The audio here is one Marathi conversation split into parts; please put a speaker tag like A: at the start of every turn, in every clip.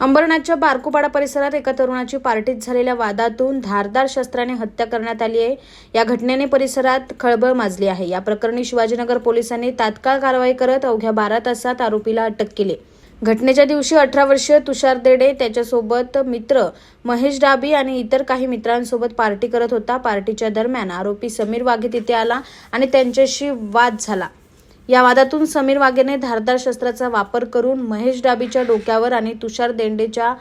A: अंबरनाथच्या बारकुपाडा परिसरात एका तरुणाची पार्टीत झालेल्या वादातून धारदार शस्त्राने हत्या करण्यात आली आहे. या घटनेने परिसरात खळबळ माजली आहे. या प्रकरणी शिवाजीनगर पोलिसांनी तात्काळ कारवाई करत अवघ्या बारा तासात आरोपीला अटक केली. घटनेच्या दिवशी अठरा वर्षीय तुषार देडे त्याच्यासोबत मित्र महेश डाबी आणि इतर काही मित्रांसोबत पार्टी करत होता. पार्टीच्या दरम्यान आरोपी समीर वाघे तिथे आला आणि त्यांच्याशी वाद झाला. या वादातून समीर वाघेने धारदार शस्त्राचा वापर करून महेश डाबीच्या डोक्यावर आणि तुषार देंडेच्या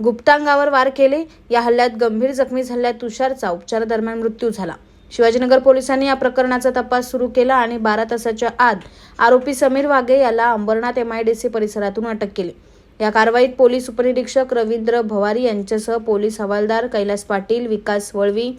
A: गुप्तांगावर वार केले. या हल्ल्यात गंभीर जखमी झालेल्या तुषारचा उपचारादरम्यान मृत्यू झाला. शिवाजीनगर पोलिसांनी या प्रकरणाचा तपास सुरू केला आणि बारा तासाच्या आत आरोपी समीर वाघे याला अंबरनाथ एमआयडीसी परिसरातून अटक केली. या कारवाईत पोलीस उपनिरीक्षक रवींद्र भवारी यांच्यासह पोलीस हवालदार कैलास पाटील विकास वळवी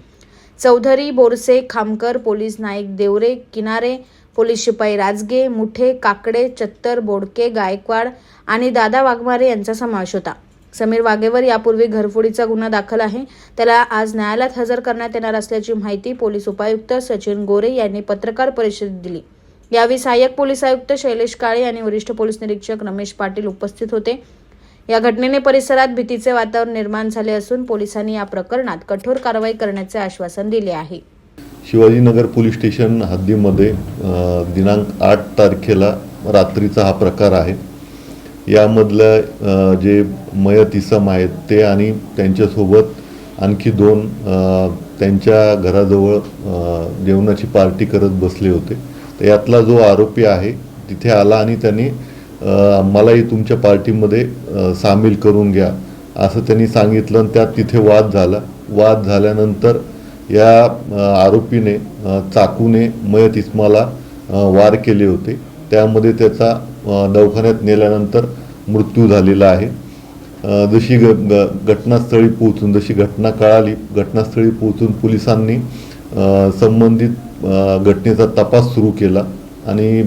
A: चौधरी बोरसे खामकर पोलीस नाईक देवरे किनारे पोलीस शिपाई राजगे मुठे काकडे चत्तर बोडके गायकवाड आणि दादा वाघमारे यांचा समावेश होता. समीर वाघेवर यापूर्वी घरफोडीचा गुन्हा दाखल आहे. त्याला आज न्यायालयात हजर करण्यात येणार असल्याची माहिती पोलीस उपायुक्त सचिन गोरे यांनी पत्रकार परिषदेत दिली. यावेळी सहाय्यक पोलीस आयुक्त शैलेश काळे आणि वरिष्ठ पोलीस निरीक्षक रमेश पाटील उपस्थित होते. या घटनेने परिसरात भीतीचे वातावरण निर्माण झाले असून पोलिसांनी या प्रकरणात कठोर कारवाई करण्याचे आश्वासन दिले आहे.
B: शिवाजीनगर पोलीस स्टेशन हद्दीमध्ये दिनांक आठ तारखेला रात्रीचा हा प्रकार आहे. यामधलं जे मयत इसम आहेत ते आणि त्यांच्यासोबत आणखी दोन त्यांच्या घराजवळ जेवणाची पार्टी करत बसले होते. तर यातला जो आरोपी आहे तिथे आला आणि त्यांनी मलाही तुमच्या पार्टीमध्ये सामील करून घ्या असं त्यांनी सांगितलं आणि त्यात तिथे वाद झाला. वाद झाल्यानंतर या आरोपीने चाकूने मयत इस्माला वार केले होते. त्यामध्ये त्याचा दवाखान्यात नेल्यानंतर मृत्यू झालेला आहे. जशी ग घटनास्थळी पोहोचून जशी घटना कळाली घटनास्थळी पोहोचून पोलिसांनी संबंधित घटनेचा तपास सुरू केला आणि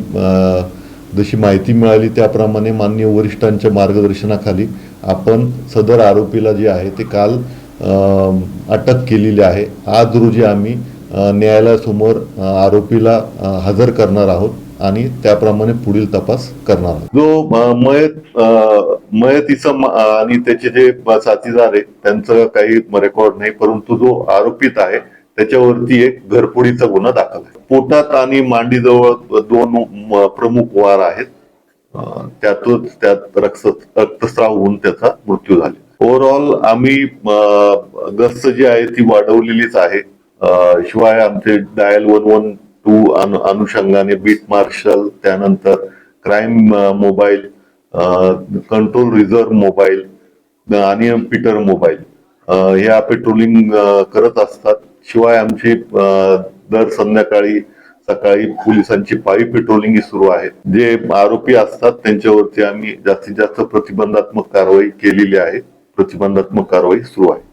B: जशी माहिती मिळाली त्याप्रमाणे मान्य वरिष्ठांच्या मार्गदर्शनाखाली आपण सदर आरोपीला जे आहे ते काल अटक केलेली आहे. आज रोजी आम्ही न्यायालयासमोर आरोपीला हजर करणार आहोत आणि त्याप्रमाणे पुढील तपास करणार आहोत. जो मयत मयत इसम आणि त्याचे जे साथीदार आहे त्यांचं काही रेकॉर्ड नाही परंतु जो आरोपित आहे त्याच्यावरती एक घरफोडीचा गुन्हा दाखल आहे. पोटात आणि मांडीजवळ दोन म- प्रमुख वार आहेत. त्यातच त्यात रक्त रक्तस्राव होऊन त्याचा मृत्यू झाला. ओव्हरऑल आम्ही गस्त जी आहे ती वाढवलेलीच आहे. शिवाय आमचे डायल वन वन टू अनुषंगाने बीट मार्शल त्यानंतर crime mobile control reserve mobile आणि पीटर मोबाईल ह्या पेट्रोलिंग करत असतात. शिवाय आमची दर संध्याकाळी सकाळी पोलिसांची पायी पेट्रोलिंग सुरू आहे. जे आरोपी असतात त्यांच्यावरती आम्ही जास्तीत जास्त प्रतिबंधात्मक कारवाई केलेली आहे. प्रतिबंधात्मक कारवाई सुरू आहे.